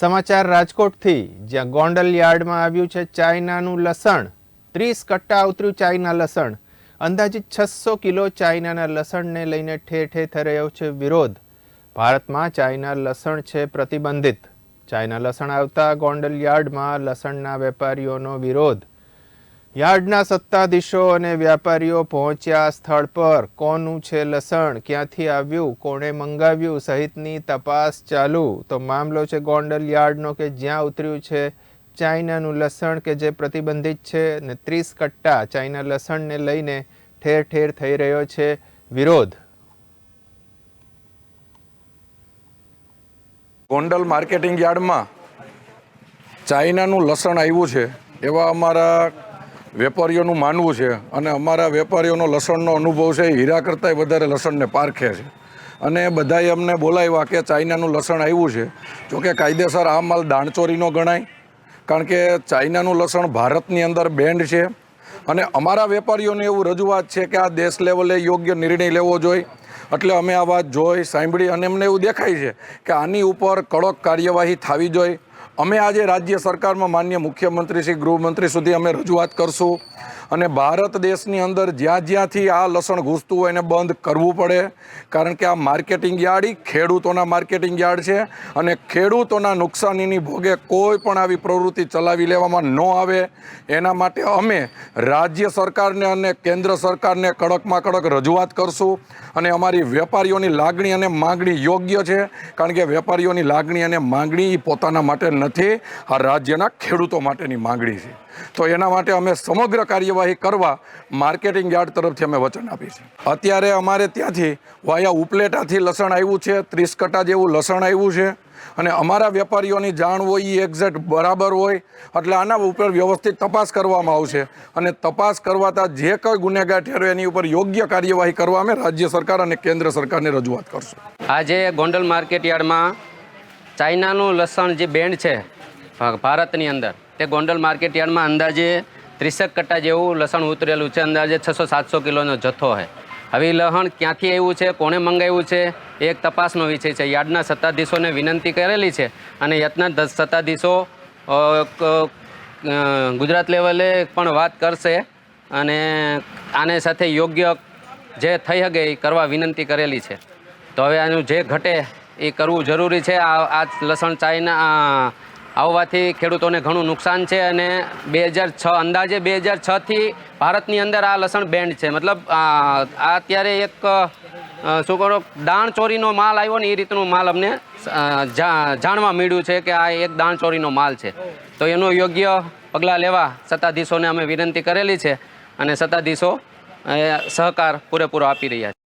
સમાચાર રાજકોટથી, જ્યાં ગોંડલ યાર્ડમાં આવ્યું છે ચાઇનાનું લસણ. ત્રીસ કટ્ટા ઉતર્યું ચાઇના લસણ. અંદાજિત છસો કિલો ચાઇનાના લસણને લઈને ઠેર ઠેર થઈ રહ્યો છે વિરોધ. ભારતમાં ચાઇના લસણ છે પ્રતિબંધિત. ચાઇના લસણ આવતા ગોંડલ યાર્ડમાં લસણના વેપારીઓનો વિરોધ. યાર્ડના સત્તાધીશો અને વ્યાપારીઓ પહોંચ્યા સ્થળ પર. કોનું છે લસણ? ક્યાંથી આવ્યું? કોણે મંગાવ્યું? સહિતની તપાસ ચાલુ. તો મામલો છે ગોંડલ યાર્ડનો કે જ્યાં ઉતર્યું છે ચાઇનાનું લસણ કે જે પ્રતિબંધિત છે? ને ત્રીસ કટ્ટા ચાઇના લસણને લઈને ઠેર ઠેર થઈ રહ્યો છે વિરોધ. ગોંડલ માર્કેટિંગ યાર્ડમાં ચાઇનાનું લસણ આવ્યું છે એવા અમારા વેપારીઓનું માનવું છે અને અમારા વેપારીઓનો લસણનો અનુભવ છે હીરા કરતાંય વધારે લસણને પારખે છે. અને બધાએ અમને બોલાવ્યા કે ચાઇનાનું લસણ આવ્યું છે. જોકે કાયદેસર આ માલ દાણચોરીનો ગણાય, કારણ કે ચાઇનાનું લસણ ભારતની અંદર બેન્ડ છે. અને અમારા વેપારીઓને એવું રજૂઆત છે કે આ દેશ લેવલે યોગ્ય નિર્ણય લેવો જોઈએ એટલે અમે આ વાત જોઈ, સાંભળી અને અમને એવું દેખાય છે કે આની ઉપર કડક કાર્યવાહી થવી જોઈએ અમે આજે રાજ્ય સરકારમાં માન્ય મુખ્યમંત્રી શ્રી ગૃહમંત્રી સુધી અમે રજૂઆત કરશું. અને ભારત દેશની અંદર જ્યાં જ્યાંથી આ લસણ ઘૂસતું હોય એને બંધ કરવું પડે. કારણ કે આ માર્કેટિંગ યાર્ડ ખેડૂતોના માર્કેટિંગ યાર્ડ છે અને ખેડૂતોના નુકસાનીની ભોગે કોઈ પણ આવી પ્રવૃત્તિ ચલાવી લેવામાં ન આવે. એના માટે અમે રાજ્ય સરકારને અને કેન્દ્ર સરકારને કડકમાં કડક રજૂઆત કરશું અને અમારી વેપારીઓની લાગણી અને માંગણી યોગ્ય છે. કારણ કે વેપારીઓની લાગણી અને માંગણી પોતાના માટે નથી, આ રાજ્યના ખેડૂતો માટેની માંગણી છે. તો એના માટે અમે સમગ્ર કાર્યવાહી કરવા માર્કેટિંગ યાર્ડ તરફથી અમે વચન આપીએ છીએ. અત્યારે અમારે ત્યાંથી વાયા ઉપલેટાથી લસણ આવ્યું છે ત્રીસ કટા જેવું લસણ આવ્યું છે અને અમારા વેપારીઓની જાણ હોય એ એક્ઝેક્ટ બરાબર હોય, એટલે આના ઉપર વ્યવસ્થિત તપાસ કરવામાં આવશે અને તપાસ કરવાતા જે કોઈ ગુનેગાર ઠેરો એની ઉપર યોગ્ય કાર્યવાહી કરવા અમે રાજ્ય સરકાર અને કેન્દ્ર સરકારને રજૂઆત કરશું. આજે ગોંડલ માર્કેટ યાર્ડમાં ચાઇનાનું લસણ જે બેન્ડ છે, ભારતની અંદર, તે ગોંડલ માર્કેટ યાર્ડમાં અંદાજે ત્રીસેક કટ્ટા જેવું લસણ ઉતરેલું છે. અંદાજે છસો સાતસો કિલોનો જથ્થો છે હવે લહણ ક્યાંથી આવ્યું છે? કોણે મંગાવ્યું છે? એક તપાસનો વિષય છે. યાર્ડના સત્તાધીશોને વિનંતી કરેલી છે અને યાર્ડના સત્તાધીશો ગુજરાત લેવલે પણ વાત કરશે અને આને સાથે યોગ્ય જે થઈ શકે એ કરવા વિનંતી કરેલી છે. તો હવે આનું જે ઘટે એ કરવું જરૂરી છે. આ આ લસણ ચાઇના આ આવવાથી ખેડૂતોને ઘણું નુકસાન છે અને બે હજાર છ અંદાજે બે હજાર છથી ભારતની અંદર આ લસણ બેન્ડ છે. મતલબ, આ અત્યારે એક શું કરો દાણ ચોરીનો માલ આવ્યો ને એ રીતનો માલ અમને જાણવા મળ્યું છે કે આ એક દાણ ચોરીનો માલ છે. તો એનું યોગ્ય પગલાં લેવા સત્તાધીશોને અમે વિનંતી કરેલી છે અને સત્તાધીશો સહકાર પૂરેપૂરો આપી રહ્યા છે.